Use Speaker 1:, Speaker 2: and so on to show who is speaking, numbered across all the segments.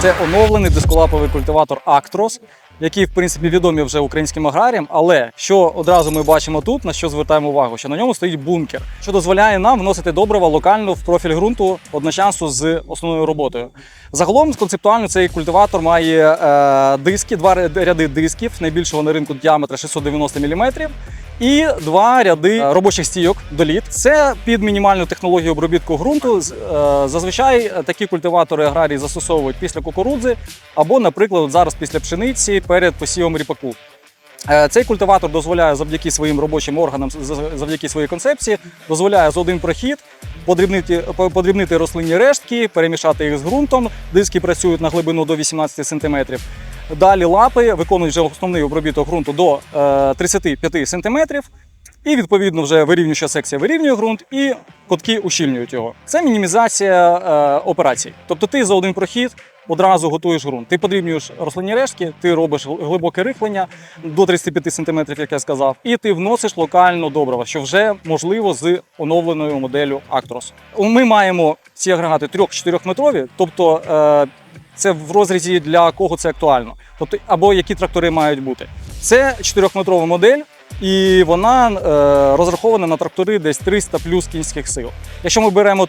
Speaker 1: Це оновлений дисколаповий культиватор Actros, який, в принципі, відомий вже українським аграріям. Але що одразу ми бачимо тут, на що звертаємо увагу, що на ньому стоїть бункер, що дозволяє нам вносити добрива локально в профіль ґрунту одночасно з основною роботою. Загалом концептуально цей культиватор має е, диски, два ряди дисків, найбільшого на ринку діаметра 690 мм. І два ряди е, робочих стійок доліт. Це під мінімальну технологію обробітку ґрунту. Е, Зазвичай е, такі культиватори аграрії застосовують після кукурудзи або, наприклад, зараз після пшениці перед посівом ріпаку. Цей культиватор дозволяє завдяки своїм робочим органам, з- завдяки своїй концепції, дозволяє за один прохід подрібнити, подрібнити рослинні рештки, перемішати їх з ґрунтом. Диски працюють на глибину до 18 см. Далі лапи виконують вже основний обробіток ґрунту до е, 35 см. І відповідно вже вирівнююча секція вирівнює ґрунт, і котки ущільнюють його. Це мінімізація е, операцій. Тобто ти за один прохід одразу готуєш ґрунт. Ти подрібнюєш рослинні рештки, ти робиш глибоке рихлення до 35 см, як я сказав, і ти вносиш локально добрива, що вже можливо з оновленою моделлю Actros. Ми маємо ці агрегати 3-4 метрові, тобто е, це в розрізі для кого це актуально. Тобто, або які трактори мають бути. Це 4-метрова модель, і вона е, розрахована на трактори десь 300 плюс кінських сил. Якщо ми беремо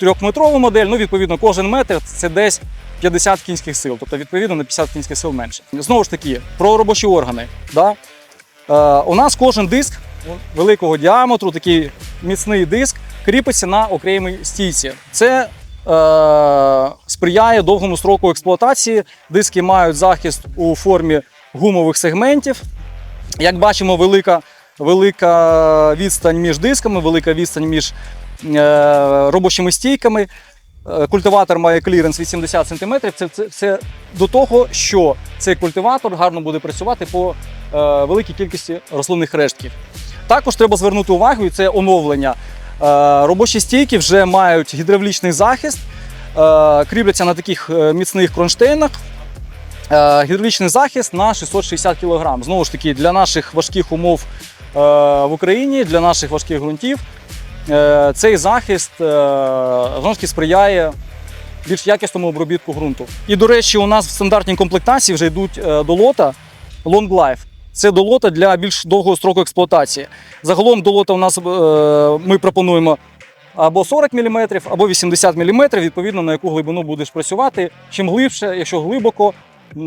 Speaker 1: трьохметрову модель, ну відповідно кожен метр це десь 50 кінських сил, тобто відповідно на 50 кінських сил менше. Знову ж таки, про робочі органи. Да? Е, у нас кожен диск великого діаметру, такий міцний диск, кріпиться на окремій стійці. Це е, сприяє довгому строку експлуатації. Диски мають захист у формі гумових сегментів. Як бачимо, велика, велика відстань між дисками, велика відстань між е, робочими стійками. Е, Культиватор має кліренс 80 см. Це, це, це до того, що цей культиватор гарно буде працювати по е, великій кількості рослинних рештків. Також треба звернути увагу, і це оновлення. Е, робочі стійки вже мають гідравлічний захист, кріпляться на таких е, міцних кронштейнах. Е, Гідравлічний захист на 660 кг. Знову ж таки, для наших важких умов е, в Україні, для наших важких ґрунтів, е, цей захист е, таки сприяє більш якісному обробітку ґрунту. І, до речі, у нас в стандартній комплектації вже йдуть е, до Long Life. Це до лота для більш довгого строку експлуатації. Загалом до лота у нас е, ми пропонуємо або 40 мм, або 80 мм, відповідно на яку глибину будеш працювати. Чим глибше, якщо глибоко,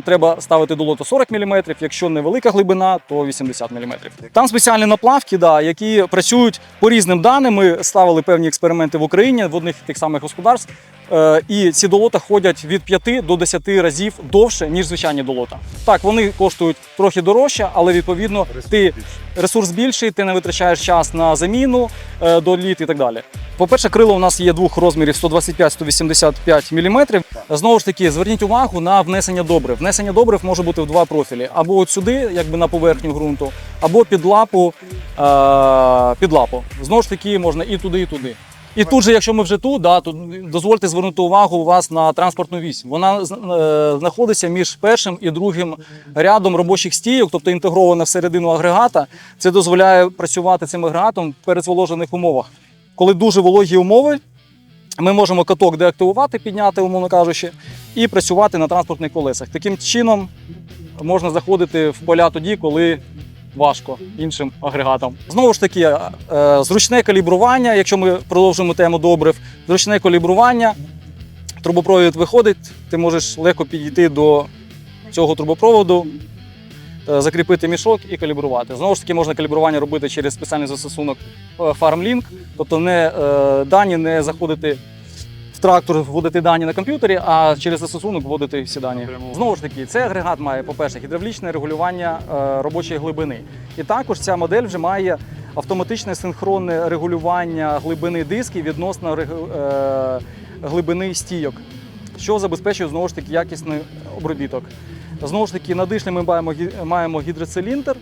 Speaker 1: треба ставити до лоту 40 мм, якщо невелика глибина, то 80 мм. Там спеціальні наплавки, да, які працюють по різним даним. Ми ставили певні експерименти в Україні в одних тих самих господарств. Е, І ці долота ходять від 5 до 10 разів довше, ніж звичайні долота. Так, вони коштують трохи дорожче, але відповідно ти ресурс більший, ти не витрачаєш час на заміну е, до літ і так далі. По-перше, крило у нас є двох розмірів 125-185 мм. Знову ж таки, зверніть увагу на внесення добрив. Внесення добрив може бути в два профілі: або от сюди, якби на поверхню ґрунту, або під лапу, е, під лапу. Знову ж таки, можна і туди, і туди. І тут же, якщо ми вже тут, да, то дозвольте звернути увагу у вас на транспортну вісь. Вона е, знаходиться між першим і другим рядом робочих стійок, тобто інтегрована всередину агрегата. Це дозволяє працювати цим агрегатом в передзволожених умовах. Коли дуже вологі умови, ми можемо каток деактивувати, підняти, умовно кажучи, і працювати на транспортних колесах. Таким чином можна заходити в поля тоді, коли важко іншим агрегатам. Знову ж таки, е, зручне калібрування, якщо ми продовжимо тему добрив, зручне калібрування, трубопровід виходить, ти можеш легко підійти до цього трубопроводу, е, закріпити мішок і калібрувати. Знову ж таки, можна калібрування робити через спеціальний застосунок е, FarmLink, тобто не дані не заходити трактор, вводити дані на комп'ютері, а через застосунок вводити всі дані. Знову ж таки, цей агрегат має, по-перше, гідравлічне регулювання е, робочої глибини. І також ця модель вже має автоматичне синхронне регулювання глибини дисків відносно е, глибини стійок, що забезпечує знову ж таки якісний обробіток. Знову ж таки, на дишлі ми маємо, гі- маємо гідроциліндр,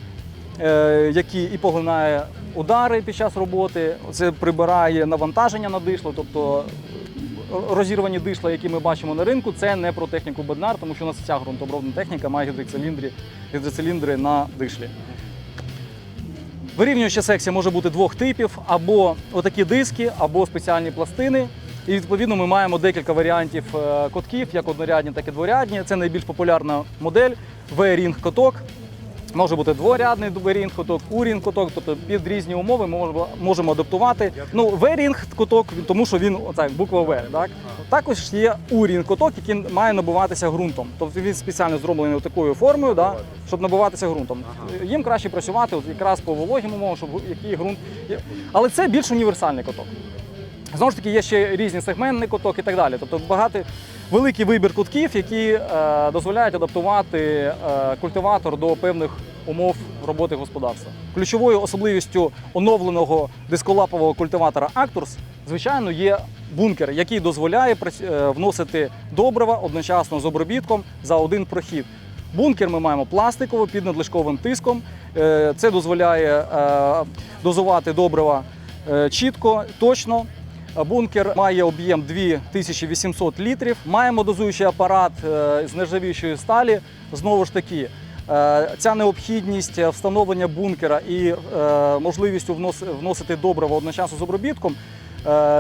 Speaker 1: е, який і поглинає удари під час роботи. Це прибирає навантаження на дишло, тобто розірвані дишла, які ми бачимо на ринку, це не про техніку Беднар, тому що у нас вся ґрунтообробна техніка має гідроциліндри, на дишлі. Вирівнююча секція може бути двох типів: або отакі диски, або спеціальні пластини. І відповідно ми маємо декілька варіантів е, котків, як однорядні, так і дворядні. Це найбільш популярна модель V-Ring коток. Може бути дворядний V-Ring коток, U-Ring коток, тобто під різні умови ми можемо, адаптувати. Ну, V-Ring коток, тому що він оцак, буква В. Так? Також є U-Ring коток, який має набиватися ґрунтом. Тобто він спеціально зроблений такою формою, да, щоб набиватися ґрунтом. Їм краще працювати от якраз по вологим умовам, щоб який ґрунт. Але це більш універсальний коток. Знову ж таки, є ще різні сегментний куток і так далі. Тобто багато великий вибір кутків, які е, дозволяють адаптувати е, культиватор до певних умов роботи господарства. Ключовою особливістю оновленого дисколапового культиватора Actors, звичайно, є бункер, який дозволяє е, вносити добрива одночасно з обробітком за один прохід. Бункер ми маємо пластиковий під надлишковим тиском. Це дозволяє дозувати добрива чітко, точно. Бункер має об'єм 2800 літрів. Маємо дозуючий апарат е, з нержавіючої сталі. Знову ж таки, е, ця необхідність встановлення бункера і е, можливістю вносити добрива одночасно з обробітком.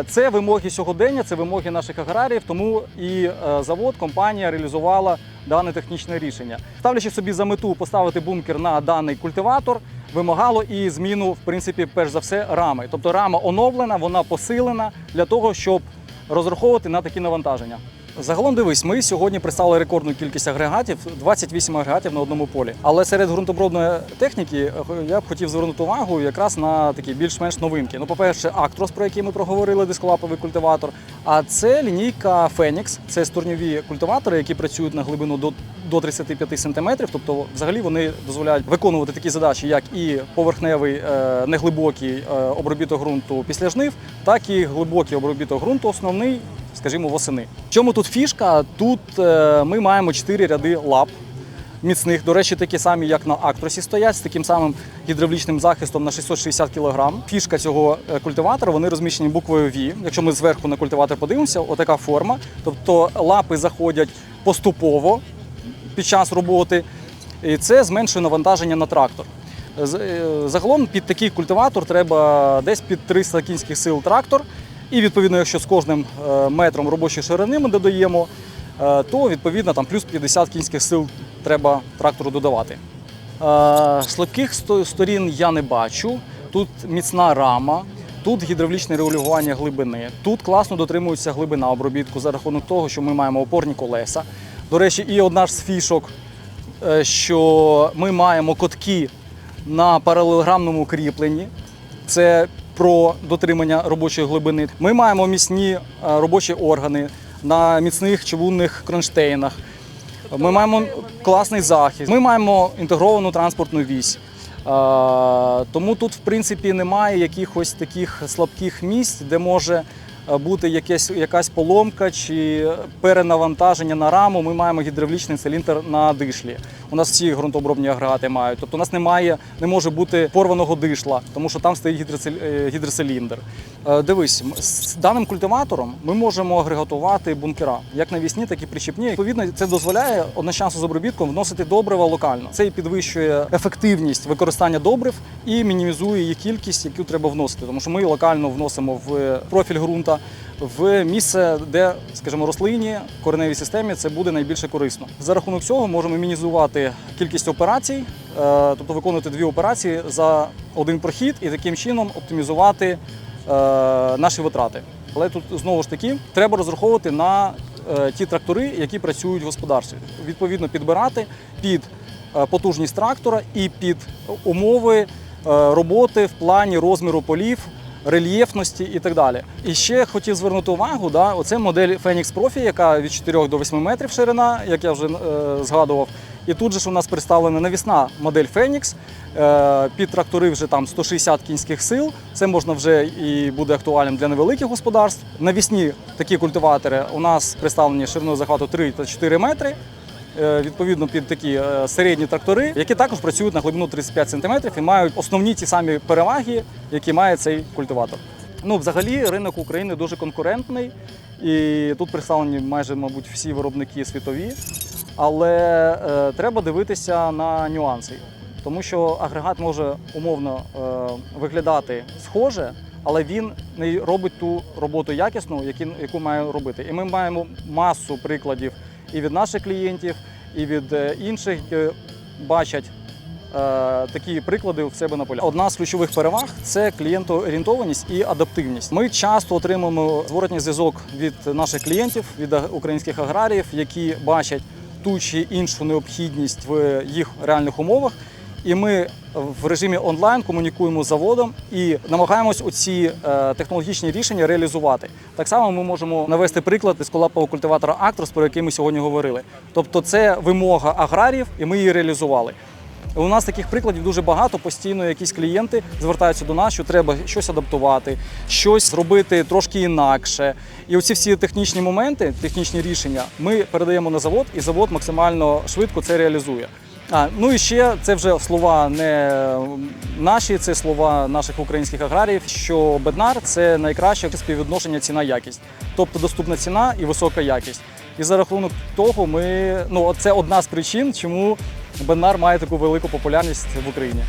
Speaker 1: Це вимоги сьогодення, це вимоги наших аграріїв, тому і завод, компанія реалізувала дане технічне рішення. Ставлячи собі за мету поставити бункер на даний культиватор, вимагало і зміну, в принципі, перш за все, рами. Тобто рама оновлена, вона посилена для того, щоб розраховувати на такі навантаження. Загалом дивись, ми сьогодні представили рекордну кількість агрегатів 28 агрегатів на одному полі. Але серед ґрунтобробної техніки е, я б хотів звернути увагу якраз на такі більш-менш новинки. Ну, по-перше, Actros, про який ми проговорили, дисколаповий культиватор. А це лінійка Phoenix, це стурньові культиватори, які працюють на глибину до, до 35 см. Тобто, взагалі вони дозволяють виконувати такі задачі, як і поверхневий е, неглибокий е, обробіток ґрунту після жнив, так і глибокий обробіток ґрунту, основний, скажімо, восени. В чому тут фішка? Тут е, ми маємо 4 ряди лап. Міцних, до речі, такі самі, як на Актросі стоять, з таким самим гідравлічним захистом на 660 кг. Фішка цього е, культиватора вони розміщені буквою V. Якщо ми зверху на культиватор подивимося, отака форма. Тобто лапи заходять поступово під час роботи, і це зменшує навантаження на трактор. Е, Загалом під такий культиватор треба десь під 300 кінських сил трактор. І відповідно, якщо з кожним е, метром робочої ширини ми додаємо, е, то відповідно там плюс 50 кінських сил треба трактору додавати. Е, Слабких сторін я не бачу. Тут міцна рама, тут гідравлічне регулювання глибини. Тут класно дотримується глибина обробітку за рахунок того, що ми маємо опорні колеса. До речі, і одна з фішок, е, що ми маємо котки на паралелограмному кріпленні. Це про дотримання робочої глибини. Ми маємо міцні е, робочі органи на міцних чавунних кронштейнах. Ми маємо класний захист. Ми маємо інтегровану транспортну вісь. Е, Тому тут, в принципі, немає якихось таких слабких місць, де може бути якесь, якась поломка чи перенавантаження на раму. Ми маємо гідравлічний циліндр на дишлі. У нас всі ґрунтообробні агрегати мають. Тобто у нас немає, не може бути порваного дишла, тому що там стоїть е, гідроциліндр. Е, Дивись, з даним культиватором ми можемо агрегатувати бункера як навісні, так і причіпні. Відповідно, це дозволяє одночасно з обробітком вносити добрива локально. Це і підвищує ефективність використання добрив і мінімізує її кількість, яку треба вносити. Тому що ми локально вносимо в профіль ґрунта, в місце, де, скажімо, рослині, кореневій системі це буде найбільше корисно. За рахунок цього можемо мінімізувати кількість операцій, е, тобто виконувати дві операції за один прохід і таким чином оптимізувати е, наші витрати. Але тут знову ж таки треба розраховувати на е, ті трактори, які працюють в господарстві. Відповідно, підбирати під потужність трактора і під умови роботи в плані розміру полів, рельєфності і так далі. І ще хотів звернути увагу, да, оце модель Phoenix Profi, яка від 4 до 8 метрів ширина, як я вже е, згадував. І тут же ж у нас представлена навісна модель Phoenix. Е, під трактори вже там 160 кінських сил. Це можна вже і буде актуальним для невеликих господарств. Навісні такі культиватори у нас представлені шириною захвату 3 та 4 метри. Е, Відповідно під такі е, середні трактори, які також працюють на глибину 35 см і мають основні ті самі переваги, які має цей культиватор. Ну, взагалі, ринок України дуже конкурентний, і тут представлені майже, мабуть, всі виробники світові. Але е, треба дивитися на нюанси. тому що агрегат може умовно е, виглядати схоже, але він не робить ту роботу якісну, яку має робити. І ми маємо масу прикладів і від наших клієнтів, і від е, інших бачать. е, Такі приклади в себе на полях. Одна з ключових переваг це клієнтоорієнтованість і адаптивність. Ми часто отримуємо зворотній зв'язок від наших клієнтів, від українських аграріїв, які бачать ту чи іншу необхідність в їх реальних умовах. І ми в режимі онлайн комунікуємо з заводом і намагаємось оці е, технологічні рішення реалізувати. Так само ми можемо навести приклад із колапового культиватора Actros, про який ми сьогодні говорили. Тобто, це вимога аграріїв, і ми її реалізували. У нас таких прикладів дуже багато. Постійно якісь клієнти звертаються до нас, що треба щось адаптувати, щось зробити трошки інакше. І оці всі технічні моменти, технічні рішення, ми передаємо на завод, і завод максимально швидко це реалізує. А, ну і ще це вже слова не наші, це слова наших українських аграріїв, що беднар це найкраще співвідношення ціна-якість, тобто доступна ціна і висока якість. І за рахунок того, ми ну це одна з причин, чому беднар має таку велику популярність в Україні.